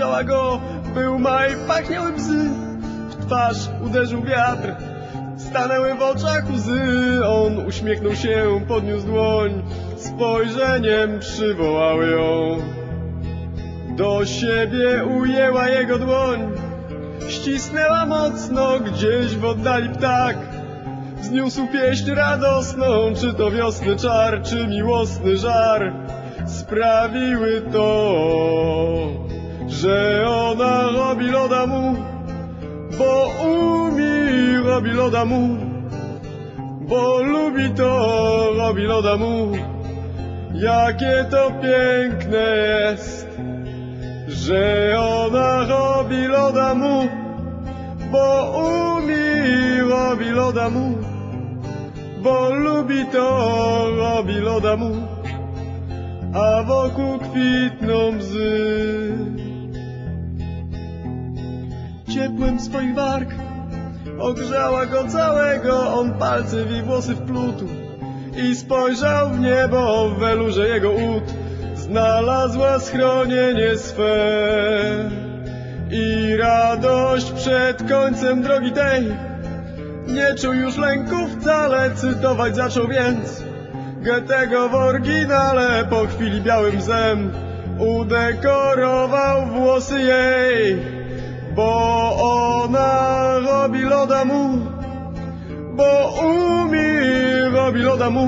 ujrzała go, był maj, pachniały bzy. W twarz uderzył wiatr, stanęły w oczach łzy. On uśmiechnął się, podniósł dłoń, spojrzeniem przywołał ją. Do siebie ujęła jego dłoń, ścisnęła mocno, gdzieś w oddali ptak. Zniósł pieśń radosną, czy to wiosny czar, czy miłosny żar. Sprawiły to, że ona robi loda mu, bo umi robi loda mu, bo lubi to robi loda mu. Jakie to piękne jest, że ona robi loda mu, bo umi robi loda mu, bo lubi to robi loda mu, a wokół kwitną bzy. Ciepłem swoich warg. Ogrzała go całego, on palce w jej włosy wplótł i spojrzał w niebo w welurze jego ud. Znalazła schronienie swe. I radość przed końcem drogi tej. Nie czuł już lęku wcale, cytować zaczął więc. Goethego w oryginale po chwili białym zem. Udekorował włosy jej, bo ona robi loda mu, bo umie robi loda mu.